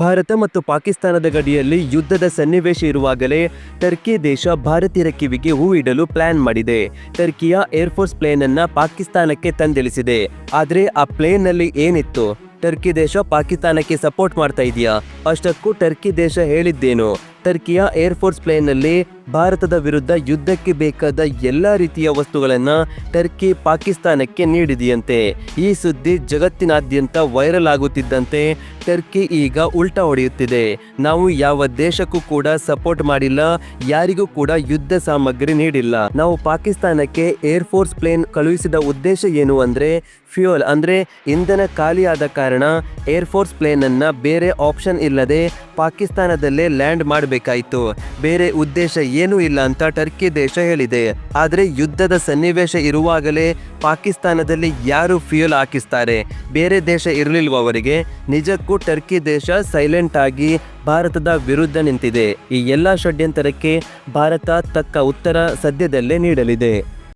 ಭಾರತ ಮತ್ತು ಪಾಕಿಸ್ತಾನದ ಗಡಿಯಲ್ಲಿ ಯುದ್ಧದ ಸನ್ನಿವೇಶ ಇರುವಾಗಲೇ ಟರ್ಕಿ ದೇಶ ಭಾರತೀಯರ ಕಿವಿಗೆ ಹೂ ಪ್ಲಾನ್ ಮಾಡಿದೆ. ಟರ್ಕಿಯ ಏರ್ಫೋರ್ಸ್ ಪ್ಲೇನ್ ಅನ್ನ ಪಾಕಿಸ್ತಾನಕ್ಕೆ ತಂದಿಳಿಸಿದೆ. ಆದ್ರೆ ಆ ಪ್ಲೇನ್ನಲ್ಲಿ ಏನಿತ್ತು? ಟರ್ಕಿ ದೇಶ ಪಾಕಿಸ್ತಾನಕ್ಕೆ ಸಪೋರ್ಟ್ ಮಾಡ್ತಾ ಇದೆಯಾ? ಅಷ್ಟಕ್ಕೂ ಟರ್ಕಿ ದೇಶ ಹೇಳಿದ್ದೇನು? ಟರ್ಕಿಯ ಏರ್ಫೋರ್ಸ್ ಪ್ಲೇನ್ನಲ್ಲಿ ಭಾರತದ ವಿರುದ್ಧ ಯುದ್ಧಕ್ಕೆ ಬೇಕಾದ ಎಲ್ಲ ರೀತಿಯ ವಸ್ತುಗಳನ್ನು ಟರ್ಕಿ ಪಾಕಿಸ್ತಾನಕ್ಕೆ ನೀಡಿದೆಯಂತೆ. ಈ ಸುದ್ದಿ ಜಗತ್ತಿನಾದ್ಯಂತ ವೈರಲ್ ಆಗುತ್ತಿದ್ದಂತೆ ಟರ್ಕಿ ಈಗ ಉಲ್ಟಾ ಹೊಡೆಯುತ್ತಿದೆ. ನಾವು ಯಾವ ದೇಶಕ್ಕೂ ಕೂಡ ಸಪೋರ್ಟ್ ಮಾಡಿಲ್ಲ, ಯಾರಿಗೂ ಕೂಡ ಯುದ್ಧ ಸಾಮಗ್ರಿ ನೀಡಿಲ್ಲ. ನಾವು ಪಾಕಿಸ್ತಾನಕ್ಕೆ ಏರ್ಫೋರ್ಸ್ ಪ್ಲೇನ್ ಕಳುಹಿಸಿದ ಉದ್ದೇಶ ಏನು ಅಂದರೆ ಫ್ಯೂಯಲ್ ಅಂದರೆ ಇಂಧನ ಖಾಲಿಯಾದ ಕಾರಣ ಏರ್ಫೋರ್ಸ್ ಪ್ಲೇನನ್ನು ಬೇರೆ ಆಪ್ಷನ್ ಇಲ್ಲದೆ ಪಾಕಿಸ್ತಾನದಲ್ಲೇ ಲ್ಯಾಂಡ್ ಮಾಡಬೇಕಾಯಿತು. ಬೇರೆ ಉದ್ದೇಶ ಏನೂ ಇಲ್ಲ ಅಂತ ಟರ್ಕಿ ದೇಶ ಹೇಳಿದೆ. ಆದರೆ ಯುದ್ಧದ ಸನ್ನಿವೇಶ ಇರುವಾಗಲೇ ಪಾಕಿಸ್ತಾನದಲ್ಲಿ ಯಾರು ಫ್ಯೂಲ್ ಹಾಕಿಸ್ತಾರೆ? ಬೇರೆ ದೇಶ ಇರಲಿಲ್ವ ಅವರಿಗೆ ನಿಜಕ್ಕೂ ಟರ್ಕಿ ದೇಶ ಸೈಲೆಂಟ್ ಆಗಿ ಭಾರತದ ವಿರುದ್ಧ ನಿಂತಿದೆ. ಈ ಎಲ್ಲ ಷಡ್ಯಂತರಕ್ಕೆ ಭಾರತ ತಕ್ಕ ಉತ್ತರ ಸದ್ಯದಲ್ಲೇ ನೀಡಲಿದೆ.